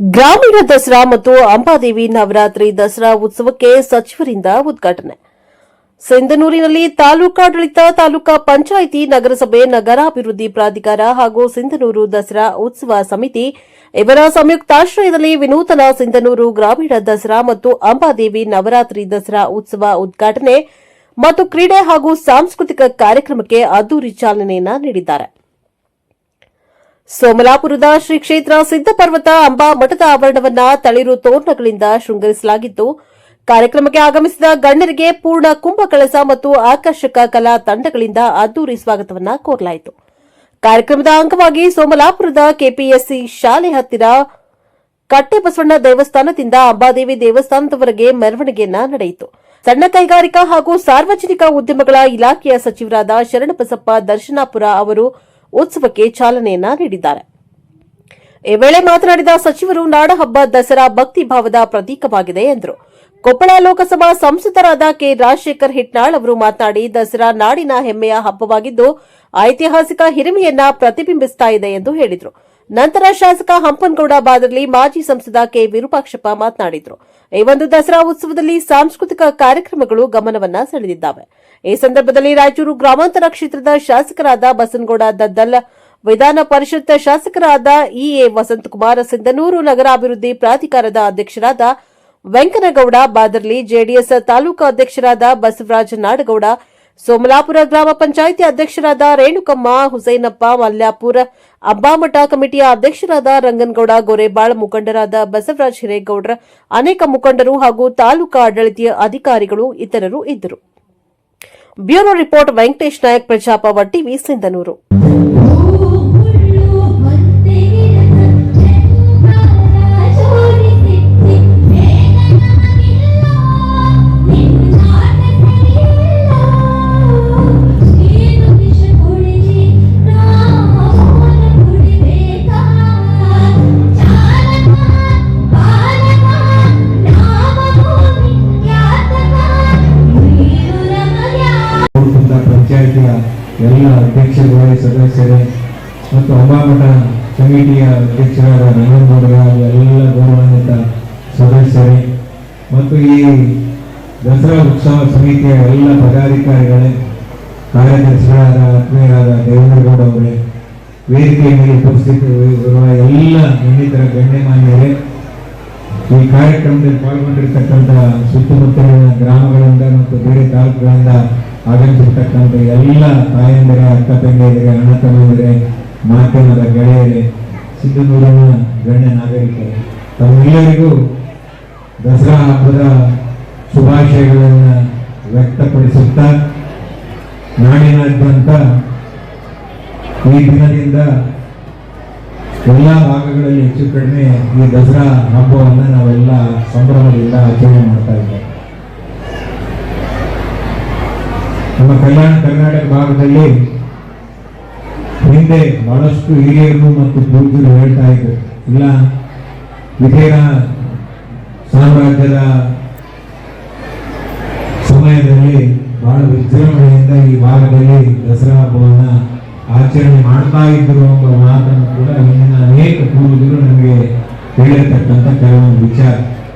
ಗ್ರಾಮೀಣ ದಸರಾ ಮತ್ತು ಅಂಬಾದೇವಿ ನವರಾತ್ರಿ ದಸರಾ ಉತ್ಸವಕ್ಕೆ ಸಚಿವರಿಂದ ಉದ್ಘಾಟನೆ. ಸಿಂಧನೂರಿನಲ್ಲಿ ತಾಲೂಕಾಡಳಿತ, ತಾಲೂಕಾ ಪಂಚಾಯಿತಿ, ನಗರಸಭೆ, ನಗರಾಭಿವೃದ್ಧಿ ಪ್ರಾಧಿಕಾರ ಹಾಗೂ ಸಿಂಧನೂರು ದಸರಾ ಉತ್ಸವ ಸಮಿತಿ ಇವರ ಸಂಯುಕ್ತಾಶ್ರಯದಲ್ಲಿ ವಿನೂತನ ಸಿಂಧನೂರು ಗ್ರಾಮೀಣ ದಸರಾ ಮತ್ತು ಅಂಬಾದೇವಿ ನವರಾತ್ರಿ ದಸರಾ ಉತ್ಸವ ಉದ್ಘಾಟನೆ ಮತ್ತು ಕ್ರೀಡೆ ಹಾಗೂ ಸಾಂಸ್ಕೃತಿಕ ಕಾರ್ಯಕ್ರಮಕ್ಕೆ ಅದ್ದೂರಿ ಚಾಲನೆಯನ್ನು ನೀಡಿದ್ದಾರೆ. ಸೋಮಲಾಪುರದ ಶ್ರೀ ಕ್ಷೇತ್ರ ಸಿದ್ದಪರ್ವತ ಅಂಬಾ ಮಠದ ಆವರಣವನ್ನ ತಳಿರು ತೋರಣಗಳಿಂದ ಶೃಂಗರಿಸಲಾಗಿದ್ದು ಕಾರ್ಯಕ್ರಮಕ್ಕೆ ಆಗಮಿಸಿದ ಗಣ್ಯರಿಗೆ ಪೂರ್ಣ ಕುಂಭ ಕಳಸ ಮತ್ತು ಆಕರ್ಷಕ ಕಲಾ ತಂಡಗಳಿಂದ ಅದ್ದೂರಿ ಸ್ವಾಗತವನ್ನ ಕೋರಲಾಯಿತು. ಕಾರ್ಯಕ್ರಮದ ಅಂಗವಾಗಿ ಸೋಮಲಾಪುರದ ಕೆಪಿಎಸ್ಸಿ ಶಾಲೆ ಹತ್ತಿರ ಕಟ್ಟೆಬಸವಣ್ಣ ದೇವಸ್ಥಾನದಿಂದ ಅಂಬಾದೇವಿ ದೇವಸ್ಥಾನದವರೆಗೆ ಮೆರವಣಿಗೆಯನ್ನ ನಡೆಯಿತು. ಸಣ್ಣ ಕೈಗಾರಿಕಾ ಹಾಗೂ ಸಾರ್ವಜನಿಕ ಉದ್ಯಮಗಳ ಇಲಾಖೆಯ ಸಚಿವರಾದ ಶರಣಬಸಪ್ಪ ದರ್ಶನಾಪುರ ಅವರು ಉತ್ಸವಕ್ಕೆ ಚಾಲನೆಯನ್ನ ನೀಡಿದ್ದಾರೆ. ಈ ವೇಳೆ ಮಾತನಾಡಿದ ಸಚಿವರು, ನಾಡಹಬ್ಬ ದಸರಾ ಭಕ್ತಿ ಭಾವದ ಪ್ರತೀಕವಾಗಿದೆ ಎಂದರು. ಕೊಪ್ಪಳ ಲೋಕಸಭಾ ಸಂಸದರಾದ ಕೆ. ರಾಜಶೇಖರ್ ಹಿಟ್ನಾಳ್ ಅವರು ಮಾತನಾಡಿ, ದಸರಾ ನಾಡಿನ ಹೆಮ್ಮೆಯ ಹಬ್ಬವಾಗಿದ್ದು, ಐತಿಹಾಸಿಕ ಹಿರಿಮೆಯನ್ನ ಪ್ರತಿಬಿಂಬಿಸ್ತಾ ಇದೆ ಎಂದು ಹೇಳಿದರು. ನಂತರ ಶಾಸಕ ಹಂಪನಗೌಡ ಬಾದರ್ಲಿ ಮಾಜಿ ಸಂಸದ ಕೆ. ವಿರೂಪಾಕ್ಷಪ್ಪ ಮಾತನಾಡಿದರು. ಈ ಒಂದು ದಸರಾ ಉತ್ಸವದಲ್ಲಿ ಸಾಂಸ್ಕೃತಿಕ ಕಾರ್ಯಕ್ರಮಗಳು ಗಮನವನ್ನ ಸೆಳೆದಿದ್ದಾವೆ. ಈ ಸಂದರ್ಭದಲ್ಲಿ ರಾಯಚೂರು ಗ್ರಾಮಾಂತರ ಕ್ಷೇತ್ರದ ಶಾಸಕರಾದ ಬಸನಗೌಡ ದದ್ದಲ್, ವಿಧಾನ ಪರಿಷತ್ ಶಾಸಕರಾದ ಇಎ ವಸಂತಕುಮಾರ್, ಸಿಂಧನೂರು ನಗರಾಭಿವೃದ್ಧಿ ಪ್ರಾಧಿಕಾರದ ಅಧ್ಯಕ್ಷರಾದ ವೆಂಕನಗೌಡ, ಬಾದರ್ಲಿ ಜೆಡಿಎಸ್ ತಾಲೂಕು ಅಧ್ಯಕ್ಷರಾದ ಬಸವರಾಜ ನಾಡಗೌಡ, ಸೋಮಲಾಪುರ ಗ್ರಾಮ ಪಂಚಾಯಿತಿ ಅಧ್ಯಕ್ಷರಾದ ರೇಣುಕಮ್ಮ, ಹುಸೇನಪ್ಪ ಮಲ್ಯಾಪುರ ಅಬ್ಬಾಮಠ ಕಮಿಟಿಯ ಅಧ್ಯಕ್ಷರಾದ ರಂಗನಗೌಡ, ಗೋರೆಬಾಳ್ ಮುಖಂಡರಾದ ಬಸವರಾಜ ಹಿರೇಗೌಡ್ರ, ಅನೇಕ ಮುಖಂಡರು ಹಾಗೂ ತಾಲೂಕಾ ಆಡಳಿತ ಅಧಿಕಾರಿಗಳು ಇತರರು ಇದ್ದರು. ಬ್ಯೂರೋ ರಿಪೋರ್ಟ್ ವೆಂಕಟೇಶ್ ನಾಯಕ್ ಪ್ರಜಾಪವ ಟಿವಿ ಸಿಂಧನೂರು. ಕುಟುಂಬ ಪಂಚಾಯಿತಿಯ ಎಲ್ಲ ಅಧ್ಯಕ್ಷರುಗಳೇ, ಸದಸ್ಯರೇ, ಮತ್ತು ಅಂಬಾಮಠ ಕಮಿಟಿಯ ಅಧ್ಯಕ್ಷರಾದ ರಂಗನಗೌಡರ ಎಲ್ಲ ಗೌರವಾನ್ವಿತ ಸದಸ್ಯರೇ, ಮತ್ತು ಈ ದಸರಾ ಉತ್ಸವ ಸಮಿತಿಯ ಎಲ್ಲ ಪದಾಧಿಕಾರಿಗಳೇ, ಕಾರ್ಯದರ್ಶಿಗಳಾದ ಆತ್ಮೀಯರಾದ ದೇವೇಂದ್ರಗೌಡ ಅವರೇ, ವೇದಿಕೆಯ ಮೇಲೆ ಉಪಸ್ಥಿತರಿರುವ ಎಲ್ಲ ಇನ್ನಿತರ ಗಣ್ಯಮಾನ್ಯರೇ, ಈ ಕಾರ್ಯಕ್ರಮದಲ್ಲಿ ಪಾಲ್ಗೊಂಡಿರ್ತಕ್ಕಂಥ ಸುತ್ತಮುತ್ತಲಿನ ಗ್ರಾಮಗಳಿಂದ ಮತ್ತು ಬೇರೆ ತಾಲೂಕುಗಳಿಂದ ಆಗಮಿಸಿರ್ತಕ್ಕಂಥ ಎಲ್ಲ ತಾಯಂದಿರ, ಅಕ್ಕ ತಂಗಿಯರಿಗೆ, ಅಣ್ಣ ತಮ್ಮಂದಿರೆ, ಮಾಧ್ಯಮದ ಗೆಳೆಯರೇ ಸಿಂಧನೂರಿನ ಗಣ್ಯ ನಾಗರಿಕರೇ, ತಮ್ಮೆಲ್ಲರಿಗೂ ದಸರಾ ಹಬ್ಬದ ಶುಭಾಶಯಗಳನ್ನು ವ್ಯಕ್ತಪಡಿಸುತ್ತಾ ನಾಡಿನಾದ್ಯಂತ ಈ ದಿನದಿಂದ ಎಲ್ಲ ಭಾಗಗಳಲ್ಲಿ ಹೆಚ್ಚು ಕಡಿಮೆ ಈ ದಸರಾ ಹಬ್ಬವನ್ನು ನಾವೆಲ್ಲ ಸಂಭ್ರಮದಿಂದ ಆಚರಣೆ ಮಾಡ್ತಾ ಇದ್ದೇವೆ. ನಮ್ಮ ಕಲ್ಯಾಣ ಕರ್ನಾಟಕ ಭಾಗದಲ್ಲಿ ಹಿಂದೆ ಬಹಳಷ್ಟು ಹಿರಿಯರು ಮತ್ತು ಪೂರ್ವರು ಹೇಳ್ತಾ ಇದ್ರು. ಇಲ್ಲ ವಿಜಯ ಸಾಮ್ರಾಜ್ಯದ ಸಮಯದಲ್ಲಿ ಬಹಳ ವಿಜೃಂಭಣೆಯಿಂದ ಈ ಭಾಗದಲ್ಲಿ ದಸರಾ ಹಬ್ಬವನ್ನು ಆಚರಣೆ ಮಾಡ್ತಾ ಇದ್ರು ಎಂಬ ಮಾತನ್ನು ಕೂಡ ಹಿಂದಿನ ಅನೇಕ ಪೂರ್ವಜರು ನಮಗೆ ಹೇಳಿರ್ತಕ್ಕಂಥ ಕೆಲವೊಂದು ವಿಚಾರ.